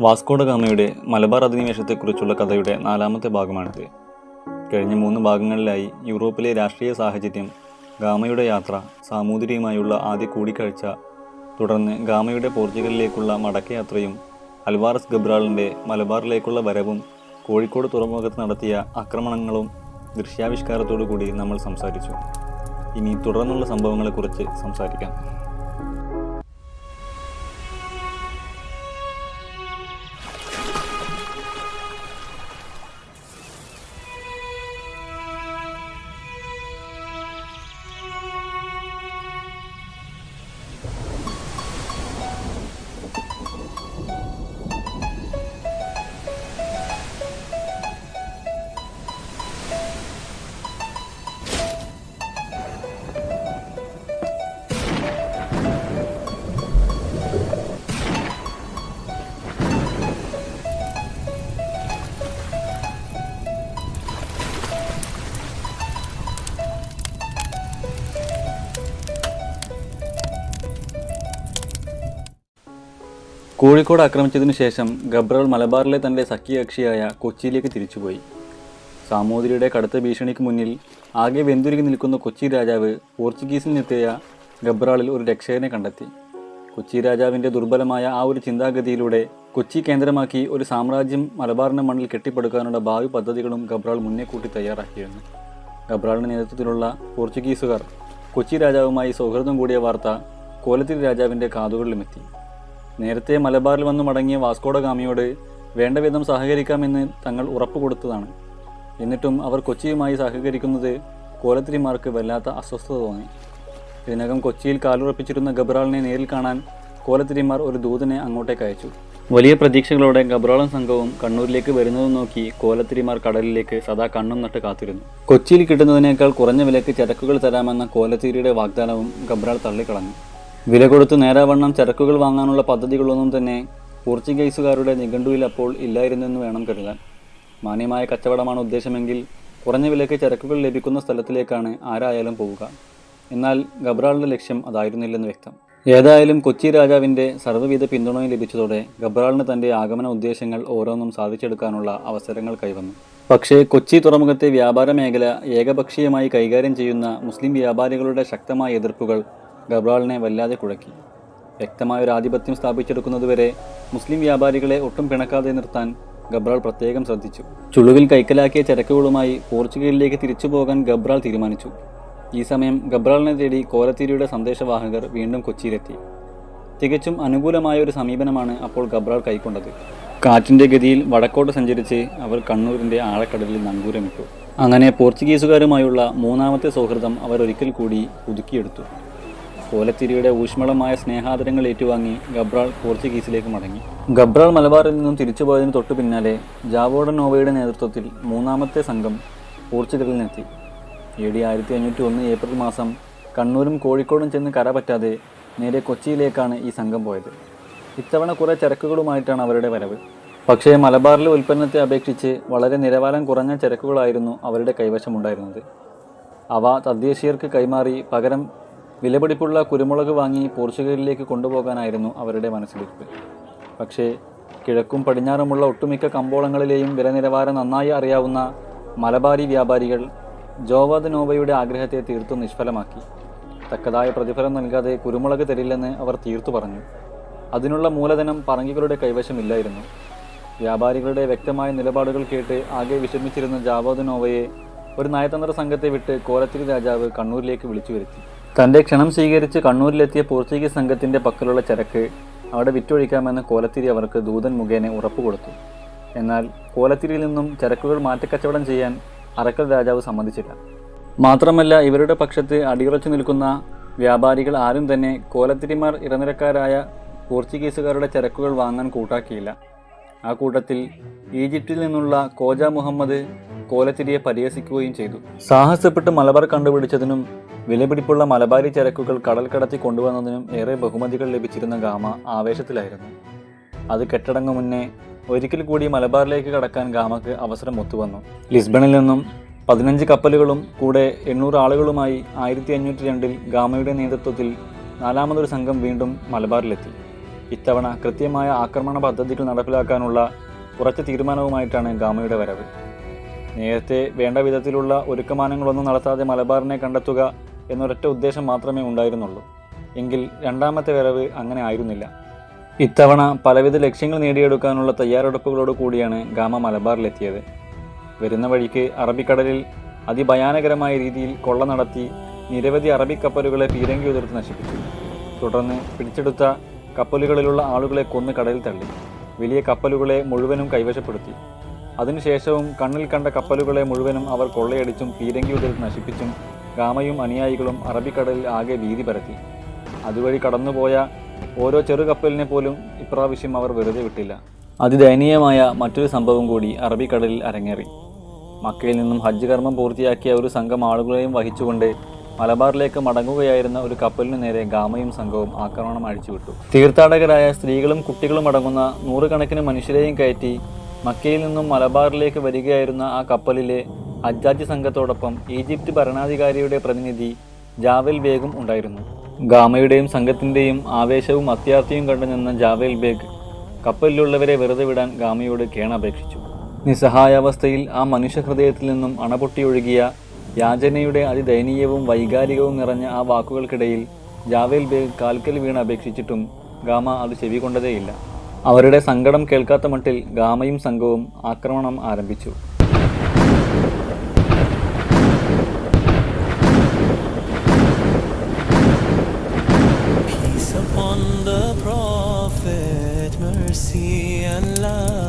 Vasco da ഗാമയുടെ Malabar അധിനിവേശത്തെക്കുറിച്ചുള്ള കഥയുടെ നാലാമത്തെ ഭാഗമാണിത്. കഴിഞ്ഞ മൂന്ന് ഭാഗങ്ങളിലായി യൂറോപ്പിലെ രാഷ്ട്രീയ സാഹചര്യം ഗാമയുടെ യാത്ര സാമൂതിരിയുമായുള്ള ആദ്യ കൂടിക്കാഴ്ച തുടർന്ന് ഗാമയുടെ പോർച്ചുഗലിലേക്കുള്ള മടക്കയാത്രയും അൽവാറസ് ഗബ്രാളിന്റെ മലബാറിലേക്കുള്ള വരവും കോഴിക്കോട് തുറമുഖത്ത് നടത്തിയ ആക്രമണങ്ങളും ദൃശ്യാവിഷ്കാരത്തോടു കൂടി നമ്മൾ സംസാരിച്ചു. ഇനി തുടർന്നുള്ള സംഭവങ്ങളെക്കുറിച്ച് സംസാരിക്കാം. കോഴിക്കോട് ആക്രമിച്ചതിനു ശേഷം ഗബ്രൽ മലബാറിലെ തന്റെ സഖ്യകക്ഷിയായ കൊച്ചിയിലേക്ക് തിരിച്ചുപോയി. സാമൂതിരിയുടെ കടുത്ത ഭീഷണിക്ക് മുന്നിൽ ആകെ വെന്തുരുകി നിൽക്കുന്ന കൊച്ചി രാജാവ് പോർച്ചുഗീസിൽ നിന്നെത്തിയ ഗബ്രാളിൽ ഒരു രക്ഷകനെ കണ്ടെത്തി. കൊച്ചി രാജാവിന്റെ ദുർബലമായ ആ ഒരു ചിന്താഗതിയിലൂടെ കൊച്ചി കേന്ദ്രമാക്കി ഒരു സാമ്രാജ്യം മലബാറിന്റെ മണ്ണിൽ കെട്ടിപ്പടുക്കാനുള്ള ഭാവി പദ്ധതികളും ഗബ്രാൾ മുന്നേ കൂട്ടി തയ്യാറാക്കിയിരുന്നു. ഗബ്രാളിന്റെ നേതൃത്വത്തിലുള്ള പോർച്ചുഗീസുകാർ കൊച്ചി രാജാവുമായി സൗഹൃദം കൂടിയ വാർത്ത കോലത്തിൽ രാജാവിന്റെ കാതുകളിലുമെത്തി. നേരത്തെ മലബാറിൽ വന്നു മടങ്ങിയ വാസ്കോഡ ഗാമിയോട് വേണ്ട വിധം സഹകരിക്കാമെന്ന് തങ്ങൾ ഉറപ്പ് കൊടുത്തതാണ് എന്നിട്ടും അവർ കൊച്ചിയുമായി സഹകരിക്കുന്നത് കോലത്തിരിമാർക്ക് വല്ലാത്ത അസ്വസ്ഥത തോന്നി. ഇതിനകം കൊച്ചിയിൽ കാലുറപ്പിച്ചിരുന്ന ഗബ്രാളിനെ നേരിൽ കാണാൻ കോലത്തിരിമാർ ഒരു ദൂതനെ അങ്ങോട്ടേക്ക് അയച്ചു. വലിയ പ്രതീക്ഷകളോടെ ഗബ്രാളും സംഘവും കണ്ണൂരിലേക്ക് വരുന്നതും നോക്കി കോലത്തിരിമാർ കടലിലേക്ക് സദാ കണ്ണും നട്ട് കാത്തിരുന്നു. കൊച്ചിയിൽ കിട്ടുന്നതിനേക്കാൾ കുറഞ്ഞ വിലക്ക് ചരക്കുകൾ തരാമെന്ന കോലത്തിരിയുടെ വാഗ്ദാനവും ഗബ്രാൾ തള്ളിക്കളഞ്ഞു. വില കൊടുത്ത് നേരാവണ്ണം ചരക്കുകൾ വാങ്ങാനുള്ള പദ്ധതികളൊന്നും തന്നെ പോർച്ചുഗീസുകാരുടെ നിഘണ്ടുവിൽ അപ്പോൾ ഇല്ലായിരുന്നെന്ന് വേണം കരുതാൻ. മാന്യമായ കച്ചവടമാണ് ഉദ്ദേശമെങ്കിൽ കുറഞ്ഞ വിലയ്ക്ക് ചരക്കുകൾ ലഭിക്കുന്ന സ്ഥലത്തിലേക്കാണ് ആരായാലും പോവുക. എന്നാൽ ഗബ്രാളിന്റെ ലക്ഷ്യം അതായിരുന്നില്ലെന്ന് വ്യക്തം. ഏതായാലും കൊച്ചി രാജാവിന്റെ സർവവിധ പിന്തുണയും ലഭിച്ചതോടെ ഗബ്രാളിന് തന്റെ ആഗമന ഉദ്ദേശങ്ങൾ ഓരോന്നും സാധിച്ചെടുക്കാനുള്ള അവസരങ്ങൾ കൈവന്നു. പക്ഷേ കൊച്ചി തുറമുഖത്തെ വ്യാപാര മേഖല ഏകപക്ഷീയമായി കൈകാര്യം ചെയ്യുന്ന മുസ്ലിം വ്യാപാരികളുടെ ശക്തമായ എതിർപ്പുകൾ ഗബ്രാളിനെ വല്ലാതെ കുഴക്കി. വ്യക്തമായ ഒരു ആധിപത്യം സ്ഥാപിച്ചെടുക്കുന്നതുവരെ മുസ്ലിം വ്യാപാരികളെ ഒട്ടും പിണക്കാതെ നിർത്താൻ ഗബ്രാൾ പ്രത്യേകം ശ്രദ്ധിച്ചു. ചുളുവിൽ കൈക്കലാക്കിയ ചരക്കുകളുമായി പോർച്ചുഗലിലേക്ക് തിരിച്ചു പോകാൻ ഗബ്രാൾ തീരുമാനിച്ചു. ഈ സമയം ഗബ്രാളിനെ തേടി കോലത്തിരിയുടെ സന്ദേശവാഹകർ വീണ്ടും കൊച്ചിയിലെത്തി. തികച്ചും അനുകൂലമായ ഒരു സമീപനമാണ് അപ്പോൾ ഗബ്രാൾ കൈക്കൊണ്ടത്. കാറ്റിന്റെ ഗതിയിൽ വടക്കോട്ട് സഞ്ചരിച്ച് അവർ കണ്ണൂരിന്റെ ആഴക്കടലിൽ നങ്കൂരമിട്ടു. അങ്ങനെ പോർച്ചുഗീസുകാരുമായുള്ള മൂന്നാമത്തെ സൗഹൃദം അവർ ഒരിക്കൽ കൂടി പുതുക്കിയെടുത്തു. കോലത്തിരിയുടെ ഊഷ്മളമായ സ്നേഹാദരങ്ങൾ ഏറ്റുവാങ്ങി ഗബ്രാൾ പോർച്ചുഗീസിലേക്ക് മടങ്ങി. ഗബ്രാൾ മലബാറിൽ നിന്നും തിരിച്ചുപോയതിന് തൊട്ടു പിന്നാലെ ജാവോഡൻ നോവയുടെ നേതൃത്വത്തിൽ മൂന്നാമത്തെ സംഘം പോർച്ചുഗലിൽ നിന്നെത്തി. എ ഡി ആയിരത്തി അഞ്ഞൂറ്റി ഒന്ന് ഏപ്രിൽ മാസം കണ്ണൂരും കോഴിക്കോടും ചെന്ന് കര പറ്റാതെ നേരെ കൊച്ചിയിലേക്കാണ് ഈ സംഘം പോയത്. ഇത്തവണ കുറേ ചരക്കുകളുമായിട്ടാണ് അവരുടെ വരവ്. പക്ഷേ മലബാറിലെ ഉൽപ്പന്നത്തെ അപേക്ഷിച്ച് വളരെ നിലവാരം കുറഞ്ഞ ചരക്കുകളായിരുന്നു അവരുടെ കൈവശമുണ്ടായിരുന്നത്. അവ തദ്ദേശീയർക്ക് കൈമാറി പകരം വിലപിടിപ്പുള്ള കുരുമുളക് വാങ്ങി പോർച്ചുഗലിലേക്ക് കൊണ്ടുപോകാനായിരുന്നു അവരുടെ മനസ്സിലിരിപ്പ്. പക്ഷേ കിഴക്കും പടിഞ്ഞാറുമുള്ള ഒട്ടുമിക്ക കമ്പോളങ്ങളിലെയും വില നിലവാരം നന്നായി അറിയാവുന്ന മലബാരി വ്യാപാരികൾ ജോവാദ് നോവയുടെ ആഗ്രഹത്തെ തീർത്തും നിഷ്ഫലമാക്കി. തക്കതായ പ്രതിഫലം നൽകാതെ കുരുമുളക് തരില്ലെന്ന് അവർ തീർത്തു പറഞ്ഞു. അതിനുള്ള മൂലധനം പറങ്കികളുടെ കൈവശമില്ലായിരുന്നു വ്യാപാരികളുടെ വ്യക്തമായ നിലപാടുകൾ കേട്ട് ആകെ വിഷമിച്ചിരുന്ന ജാവോദ് നോവയെ ഒരു നയതന്ത്ര സംഘത്തെ വിട്ട് കോലത്തിരി രാജാവ് കണ്ണൂരിലേക്ക് വിളിച്ചു വരുത്തി. തന്റെ ക്ഷണം സ്വീകരിച്ച് കണ്ണൂരിലെത്തിയ പോർച്ചുഗീസ് സംഘത്തിന്റെ പക്കലുള്ള ചരക്ക് അവിടെ വിറ്റൊഴിക്കാമെന്ന് കോലത്തിരി അവർക്ക് ദൂതൻ മുഖേന ഉറപ്പുകൊടുത്തു എന്നാൽ കോലത്തിരിയിൽ നിന്നും ചരക്കുകൾ മാറ്റിക്കച്ചവടം ചെയ്യാൻ അറക്കൽ രാജാവ് സമ്മതിച്ചില്ല. മാത്രമല്ല ഇവരുടെ പക്ഷത്ത് അടിയുറച്ചു നിൽക്കുന്ന വ്യാപാരികൾ ആരും തന്നെ കോലത്തിരിമാർ ഇറനിരക്കാരായ പോർച്ചുഗീസുകാരുടെ ചരക്കുകൾ വാങ്ങാൻ കൂട്ടാക്കിയില്ല. ആ കൂട്ടത്തിൽ ഈജിപ്തിൽ നിന്നുള്ള കോജ മുഹമ്മദ് കോലത്തിരിയെ പരിഹസിക്കുകയും ചെയ്തു. സാഹസപ്പെട്ട് മലബാർ കണ്ടുപിടിച്ചതിനും വിലപിടിപ്പുള്ള മലബാരി ചരക്കുകൾ കടൽ കടത്തി കൊണ്ടുവന്നതിനും ഏറെ ബഹുമതികൾ ലഭിച്ചിരുന്ന ഗാമ ആവേശത്തിലായിരുന്നു. അത് കെട്ടടങ്ങു മുന്നേ ഒരിക്കൽ കൂടി മലബാറിലേക്ക് കടക്കാൻ ഗാമക്ക് അവസരം ഒത്തുവന്നു. ലിസ്ബണിൽ നിന്നും പതിനഞ്ച് കപ്പലുകളും കൂടെ എണ്ണൂറ് ആളുകളുമായി ആയിരത്തി അഞ്ഞൂറ്റി രണ്ടിൽ ഗാമയുടെ നേതൃത്വത്തിൽ നാലാമതൊരു സംഘം വീണ്ടും മലബാറിലെത്തി. ഇത്തവണ കൃത്യമായ ആക്രമണ പദ്ധതികൾ നടപ്പിലാക്കാനുള്ള ഉറച്ച തീരുമാനവുമായിട്ടാണ് ഗാമയുടെ വരവ്. നേരത്തെ വേണ്ട വിധത്തിലുള്ള ഒരുക്കമാനങ്ങളൊന്നും നടത്താതെ മലബാറിനെ കണ്ടെത്തുക എന്നൊരൊറ്റ ഉദ്ദേശം മാത്രമേ ഉണ്ടായിരുന്നുള്ളൂ. എങ്കിൽ രണ്ടാമത്തെ വരവ് അങ്ങനെ ആയിരുന്നില്ല. ഇത്തവണ പലവിധ ലക്ഷ്യങ്ങൾ നേടിയെടുക്കാനുള്ള തയ്യാറെടുപ്പുകളോട് കൂടിയാണ് ഗാമ മലബാറിലെത്തിയത്. വരുന്ന വഴിക്ക് അറബിക്കടലിൽ അതിഭയാനകരമായ രീതിയിൽ കൊള്ള നടത്തി നിരവധി അറബിക്കപ്പലുകളെ പീരങ്കി ഉതിർത്ത് നശിപ്പിച്ചു. തുടർന്ന് പിടിച്ചെടുത്ത കപ്പലുകളിലുള്ള ആളുകളെ കൊന്ന് കടലിൽ തള്ളി. വലിയ കപ്പലുകളെ മുഴുവനും കൈവശപ്പെടുത്തി. അതിനുശേഷവും കണ്ണിൽ കണ്ട കപ്പലുകളെ മുഴുവനും അവർ കൊള്ളയടിച്ചും പീരങ്കി ഉതിർത്ത് നശിപ്പിച്ചും ഗാമയും അനുയായികളും അറബിക്കടലിൽ ആകെ ഭീതി പരത്തി. അതുവഴി കടന്നുപോയ ഓരോ ചെറു കപ്പലിനെ പോലും ഇപ്രാവശ്യം അവർ വെറുതെ വിട്ടില്ല. അതിദയനീയമായ മറ്റൊരു സംഭവം കൂടി അറബിക്കടലിൽ അരങ്ങേറി. മക്കയിൽ നിന്നും ഹജ്ജ് കർമ്മം പൂർത്തിയാക്കിയ ഒരു സംഘം ആളുകളെയും വഹിച്ചുകൊണ്ട് മലബാറിലേക്ക് മടങ്ങുകയായിരുന്ന ഒരു കപ്പലിനു നേരെ ഗാമയും സംഘവും ആക്രമണം അഴിച്ചുവിട്ടു. തീർത്ഥാടകരായ സ്ത്രീകളും കുട്ടികളും അടങ്ങുന്ന നൂറുകണക്കിന് മനുഷ്യരെയും കയറ്റി മക്കയിൽ നിന്നും മലബാറിലേക്ക് വരികയായിരുന്ന ആ കപ്പലിലെ അജാജ് സംഘത്തോടൊപ്പം ഈജിപ്ത് ഭരണാധികാരിയുടെ പ്രതിനിധി ജാവൽ ബേഗും ഉണ്ടായിരുന്നു. ഗാമയുടെയും സംഘത്തിന്റെയും ആവേശവും അത്യാർത്ഥിയും കണ്ടു നിന്ന ജാവേൽ ബേഗ് കപ്പലിലുള്ളവരെ വെറുതെ വിടാൻ ഗാമയോട് കേണപേക്ഷിച്ചു. നിസ്സഹായാവസ്ഥയിൽ ആ മനുഷ്യഹൃദയത്തിൽ നിന്നും അണപൊട്ടിയൊഴുകിയ യാചനയുടെ അതിദയനീയവും വൈകാരികവും നിറഞ്ഞ ആ വാക്കുകൾക്കിടയിൽ ജാവേൽ ബേഗ് കാൽക്കൽ വീണ് അപേക്ഷിച്ചിട്ടും ഗാമ അത് ചെവികൊണ്ടതേയില്ല അവരുടെ സങ്കടം കേൾക്കാത്ത മട്ടിൽ ഗാമയും സംഘവും ആക്രമണം ആരംഭിച്ചു mercy and light.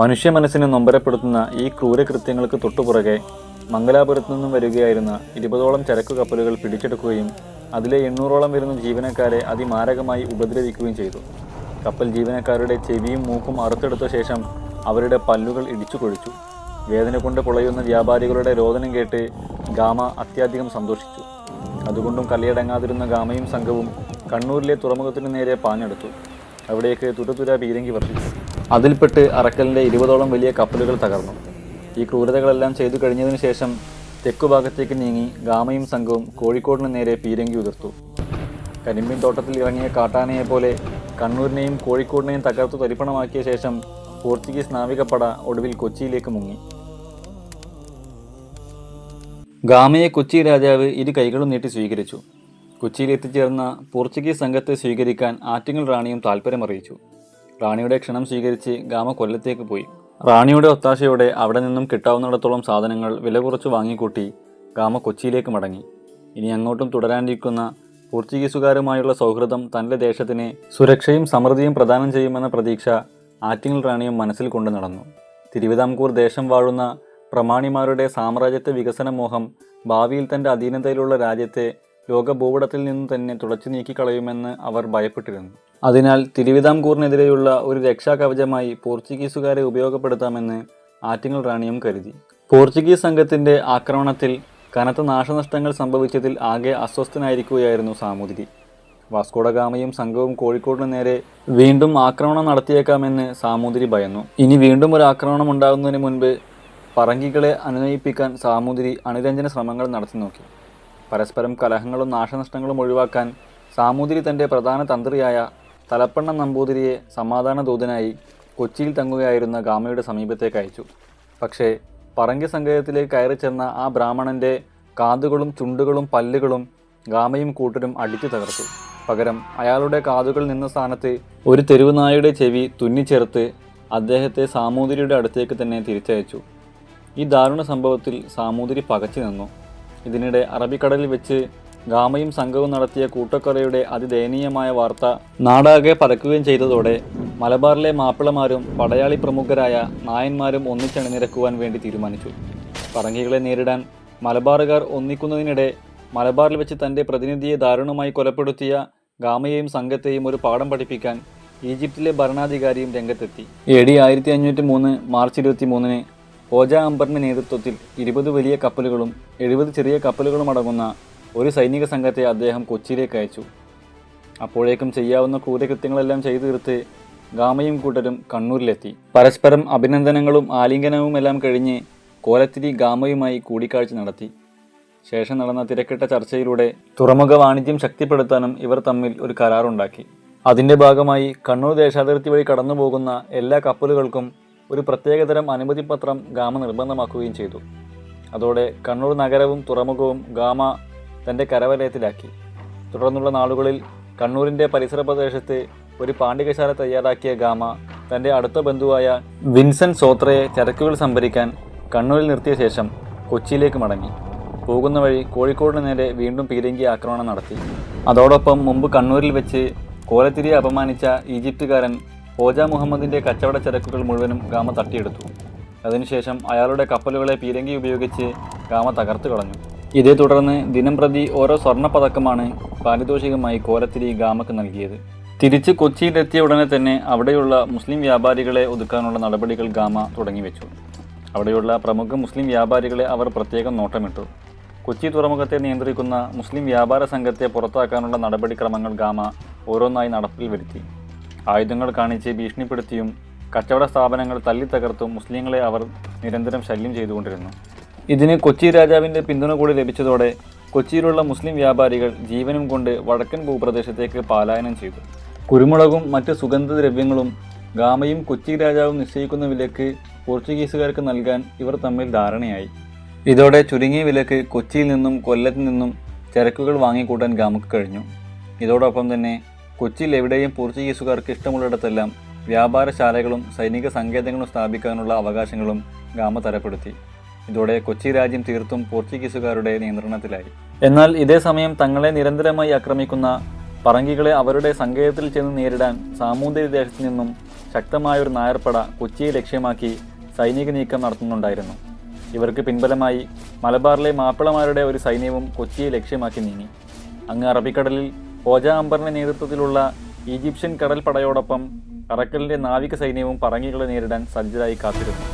മനുഷ്യ മനസ്സിനെ നൊമ്പരപ്പെടുത്തുന്ന ഈ ക്രൂരകൃത്യങ്ങൾക്ക് തൊട്ടുപുറകെ മംഗലാപുരത്തു നിന്നും വരികയായിരുന്ന ഇരുപതോളം ചരക്കു കപ്പലുകൾ പിടിച്ചെടുക്കുകയും അതിലെ എണ്ണൂറോളം വരുന്ന ജീവനക്കാരെ അതിമാരകമായി ഉപദ്രവിക്കുകയും ചെയ്തു. കപ്പൽ ജീവനക്കാരുടെ ചെവിയും മൂക്കും അറുത്തെടുത്ത ശേഷം അവരുടെ പല്ലുകൾ ഇടിച്ചു കൊഴിച്ചു. വേദന കൊണ്ട് പുളയുന്ന വ്യാപാരികളുടെ രോദനം കേട്ട് ഗാമ അത്യധികം സന്തോഷിച്ചു. അതുകൊണ്ടും കലയടങ്ങാതിരുന്ന ഗാമയും സംഘവും കണ്ണൂരിലെ തുറമുഖത്തിനു നേരെ പാഞ്ഞെടുത്തു. അവിടേക്ക് തുരതുര പീരങ്കി വർഷിച്ചു. അതിൽപ്പെട്ട് അറക്കലിന്റെ ഇരുപതോളം വലിയ കപ്പലുകൾ തകർന്നു. ഈ ക്രൂരതകളെല്ലാം ചെയ്തു കഴിഞ്ഞതിനു ശേഷം തെക്കുഭാഗത്തേക്ക് നീങ്ങി ഗാമയും സംഘവും കോഴിക്കോടിന് നേരെ പീരങ്കി ഉതിർത്തു. കരിമ്പിൻ തോട്ടത്തിൽ ഇറങ്ങിയ കാട്ടാനയെ പോലെ കണ്ണൂരിനെയും കോഴിക്കോടിനെയും തകർത്തു തരിപ്പണമാക്കിയ ശേഷം പോർച്ചുഗീസ് നാവികപ്പട ഒടുവിൽ കൊച്ചിയിലേക്ക് മുങ്ങി. ഗാമയെ കൊച്ചി രാജാവ് ഇരു കൈകളും നീട്ടി സ്വീകരിച്ചു. കൊച്ചിയിൽ എത്തിച്ചേർന്ന പോർച്ചുഗീസ് സംഘത്തെ സ്വീകരിക്കാൻ ആറ്റിങ്ങൽ റാണിയും താൽപ്പര്യമറിയിച്ചു റാണിയുടെ ക്ഷണം സ്വീകരിച്ച് ഗാമ കൊല്ലത്തേക്ക് പോയി. റാണിയുടെ ഒത്താശയോടെ അവിടെ നിന്നും കിട്ടാവുന്നിടത്തോളം സാധനങ്ങൾ വില കുറച്ച് വാങ്ങിക്കൂട്ടി ഗാമ കൊച്ചിയിലേക്ക് മടങ്ങി. ഇനി അങ്ങോട്ടും തുടരാനിരിക്കുന്ന പോർച്ചുഗീസുകാരുമായുള്ള സൗഹൃദം തന്റെ ദേശത്തിന് സുരക്ഷയും സമൃദ്ധിയും പ്രദാനം ചെയ്യുമെന്ന പ്രതീക്ഷ ആറ്റിങ്ങൽ റാണിയും മനസ്സിൽ കൊണ്ടു നടന്നു. തിരുവിതാംകൂർ ദേശം വാഴുന്ന പ്രമാണിമാരുടെ സാമ്രാജ്യത്തെ വികസന മോഹം ഭാവിയിൽ തന്റെ അധീനതയിലുള്ള രാജ്യത്തെ ലോകഭൂപടത്തിൽ നിന്ന് തന്നെ തുടച്ചു നീക്കിക്കളയുമെന്ന് അവർ ഭയപ്പെട്ടിരുന്നു. അതിനാൽ തിരുവിതാംകൂറിനെതിരെയുള്ള ഒരു രക്ഷാകവചമായി പോർച്ചുഗീസുകാരെ ഉപയോഗപ്പെടുത്താമെന്ന് ആറ്റിങ്ങൽ റാണിയും കരുതി. പോർച്ചുഗീസ് സംഘത്തിന്റെ ആക്രമണത്തിൽ കനത്ത നാശനഷ്ടങ്ങൾ സംഭവിച്ചതിൽ ആകെ അസ്വസ്ഥനായിരിക്കുകയായിരുന്നു സാമൂതിരി. വാസ്കോഡഗാമയും സംഘവും കോഴിക്കോടിന് നേരെ വീണ്ടും ആക്രമണം നടത്തിയേക്കാമെന്ന് സാമൂതിരി ഭയന്നു. ഇനി വീണ്ടും ഒരു ആക്രമണം ഉണ്ടാകുന്നതിന് മുൻപ് പറങ്കികളെ അനുനയിപ്പിക്കാൻ സാമൂതിരി അണിരഞ്ജന ശ്രമങ്ങൾ നടത്തി നോക്കി. പരസ്പരം കലഹങ്ങളും നാശനഷ്ടങ്ങളും ഒഴിവാക്കാൻ സാമൂതിരി തന്റെ പ്രധാന തന്ത്രിയായ തലപ്പണ്ണ നമ്പൂതിരിയെ സമാധാന ദൂതനായി കൊച്ചിയിൽ തങ്ങുകയായിരുന്ന ഗാമയുടെ സമീപത്തേക്ക് അയച്ചു. പക്ഷേ പറങ്കി സങ്കേതത്തിലേക്ക് കയറി ചെന്ന ആ ബ്രാഹ്മണന്റെ കാതുകളും ചുണ്ടുകളും പല്ലുകളും ഗാമയും കൂട്ടരും അടിച്ചു തകർത്തു. പകരം അയാളുടെ കാതുകൾ നിന്ന സ്ഥാനത്ത് ഒരു തെരുവുനായുടെ ചെവി തുന്നിച്ചേർത്ത് അദ്ദേഹത്തെ സാമൂതിരിയുടെ അടുത്തേക്ക് തന്നെ തിരിച്ചയച്ചു. ഈ ദാരുണ സംഭവത്തിൽ സാമൂതിരി പകച്ചു നിന്നു. ഇതിനിടെ അറബിക്കടലിൽ വെച്ച് ഗാമയും സംഘവും നടത്തിയ കൂട്ടക്കൊലയുടെ അതിദയനീയമായ വാർത്ത നാടാകെ പരക്കുകയും ചെയ്തതോടെ മലബാറിലെ മാപ്പിളമാരും പടയാളി പ്രമുഖരായ നായന്മാരും ഒന്നിച്ചണിനിരക്കുവാൻ വേണ്ടി തീരുമാനിച്ചു. പറങ്കികളെ നേരിടാൻ മലബാറുകാർ ഒന്നിക്കുന്നതിനിടെ മലബാറിൽ വെച്ച് തന്റെ പ്രതിനിധിയെ ദാരുണമായി കൊലപ്പെടുത്തിയ ഗാമയെയും സംഘത്തെയും ഒരു പാഠം പഠിപ്പിക്കാൻ ഈജിപ്തിലെ ഭരണാധികാരിയും രംഗത്തെത്തി. എ ഡി ആയിരത്തി അഞ്ഞൂറ്റി മൂന്ന് മാർച്ച് ഇരുപത്തി മൂന്നിന് ഓജ അംബറിന്റെ നേതൃത്വത്തിൽ ഇരുപത് വലിയ കപ്പലുകളും എഴുപത് ചെറിയ കപ്പലുകളും അടങ്ങുന്ന ഒരു സൈനിക സംഘത്തെ അദ്ദേഹം കൊച്ചിയിലേക്ക് അയച്ചു. അപ്പോഴേക്കും ചെയ്യാവുന്ന ക്രൂരകൃത്യങ്ങളെല്ലാം ചെയ്തു തീർത്ത് ഗാമയും കൂട്ടരും കണ്ണൂരിലെത്തി. പരസ്പരം അഭിനന്ദനങ്ങളും ആലിംഗനവും എല്ലാം കഴിഞ്ഞ് കോലത്തിരി ഗാമയുമായി കൂടിക്കാഴ്ച നടത്തി. ശേഷം നടന്ന തിരക്കിട്ട ചർച്ചയിലൂടെ തുറമുഖ വാണിജ്യം ശക്തിപ്പെടുത്താനും ഇവർ തമ്മിൽ ഒരു കരാറുണ്ടാക്കി. അതിന്റെ ഭാഗമായി കണ്ണൂർ ദേശാതിർത്തി വഴി കടന്നുപോകുന്ന എല്ലാ കപ്പലുകൾക്കും ഒരു പ്രത്യേകതരം അനുമതി പത്രം ഗാമ നിർബന്ധമാക്കുകയും ചെയ്തു. അതോടെ കണ്ണൂർ നഗരവും തുറമുഖവും ഗാമ തന്റെ കരവലയത്തിലാക്കി. തുടർന്നുള്ള നാളുകളിൽ കണ്ണൂരിന്റെ പരിസര പ്രദേശത്ത് ഒരു പാണ്ഡികശാല തയ്യാറാക്കിയ ഗാമ തന്റെ അടുത്ത ബന്ധുവായ വിൻസെൻ സോത്രയെ ചരക്കുകൾ സംഭരിക്കാൻ കണ്ണൂരിൽ നിർത്തിയ ശേഷം കൊച്ചിയിലേക്ക് മടങ്ങി. പോകുന്ന വഴി കോഴിക്കോടിന് നേരെ വീണ്ടും പീരങ്കി ആക്രമണം നടത്തി. അതോടൊപ്പം മുമ്പ് കണ്ണൂരിൽ വെച്ച് കോലത്തിരിയെ അപമാനിച്ച ഈജിപ്തുകാരൻ ഹോജ മുഹമ്മദിന്റെ കച്ചവട ചരക്കുകൾ മുഴുവനും ഗാമ തട്ടിയെടുത്തു. അതിനുശേഷം അയാളുടെ കപ്പലുകളെ പീരങ്കി ഉപയോഗിച്ച് ഗാമ തകർത്തു കളഞ്ഞു ഇതേ തുടർന്ന് ദിനം പ്രതി ഓരോ സ്വർണപ്പതക്കമാണ് പാരിതോഷികമായി കോലത്തിരി ഗാമക്ക് നൽകിയത്. തിരിച്ച് കൊച്ചിയിലെത്തിയ ഉടനെ തന്നെ അവിടെയുള്ള മുസ്ലിം വ്യാപാരികളെ ഒതുക്കാനുള്ള നടപടികൾ ഗാമ തുടങ്ങിവെച്ചു. അവിടെയുള്ള പ്രമുഖ മുസ്ലിം വ്യാപാരികളെ അവർ പ്രത്യേകം നോട്ടമിട്ടു. കൊച്ചി തുറമുഖത്തെ നിയന്ത്രിക്കുന്ന മുസ്ലിം വ്യാപാര സംഘത്തെ പുറത്താക്കാനുള്ള നടപടിക്രമങ്ങൾ ഗാമ ഓരോന്നായി നടപ്പിൽ വരുത്തി. ആയുധങ്ങൾ കാണിച്ച് ഭീഷണിപ്പെടുത്തിയും കച്ചവട സ്ഥാപനങ്ങൾ തല്ലിത്തകർത്തും മുസ്ലിങ്ങളെ അവർ നിരന്തരം ശല്യം ചെയ്തുകൊണ്ടിരുന്നു. ഇതിന് കൊച്ചി രാജാവിന്റെ പിന്തുണ കൂടി ലഭിച്ചതോടെ കൊച്ചിയിലുള്ള മുസ്ലിം വ്യാപാരികൾ ജീവനും കൊണ്ട് വടക്കൻ ഭൂപ്രദേശത്തേക്ക് പലായനം ചെയ്തു. കുരുമുളകും മറ്റ് സുഗന്ധദ്രവ്യങ്ങളും ഗാമയും കൊച്ചി രാജാവും നിശ്ചയിക്കുന്ന വിലക്ക് പോർച്ചുഗീസുകാർക്ക് നൽകാൻ ഇവർ തമ്മിൽ ധാരണയായി. ഇതോടെ ചുരുങ്ങിയ വിലക്ക് കൊച്ചിയിൽ നിന്നും കൊല്ലത്തു നിന്നും ചരക്കുകൾ വാങ്ങിക്കൂട്ടാൻ ഗാമക്ക് കഴിഞ്ഞു. ഇതോടൊപ്പം തന്നെ കൊച്ചിയിൽ എവിടെയും പോർച്ചുഗീസുകാർക്ക് ഇഷ്ടമുള്ളിടത്തെല്ലാം വ്യാപാരശാലകളും സൈനിക സങ്കേതങ്ങളും സ്ഥാപിക്കാനുള്ള അവകാശങ്ങളും ഗാമ തരപ്പെടുത്തി. ഇതോടെ കൊച്ചി രാജ്യം തീർത്തും പോർച്ചുഗീസുകാരുടെ നിയന്ത്രണത്തിലായി. എന്നാൽ ഇതേ സമയം തങ്ങളെ നിരന്തരമായി ആക്രമിക്കുന്ന പറങ്കികളെ അവരുടെ സങ്കേതത്തിൽ ചെന്ന് നേരിടാൻ സാമൂതിരി ദേശത്തു നിന്നും ശക്തമായൊരു നായർപ്പട കൊച്ചിയെ ലക്ഷ്യമാക്കി സൈനിക നീക്കം നടത്തുന്നുണ്ടായിരുന്നു. ഇവർക്ക് പിൻബലമായി മലബാറിലെ മാപ്പിളമാരുടെ ഒരു സൈന്യവും കൊച്ചിയെ ലക്ഷ്യമാക്കി നീങ്ങി. അങ്ങ് അറബിക്കടലിൽ ഹോജ അംബറിന്റെ നേതൃത്വത്തിലുള്ള ഈജിപ്ഷ്യൻ കടൽപ്പടയോടൊപ്പം അറക്കലിന്റെ നാവിക സൈന്യവും പറങ്ങികളെ നേരിടാൻ സജ്ജരായി കാത്തിരുന്നു.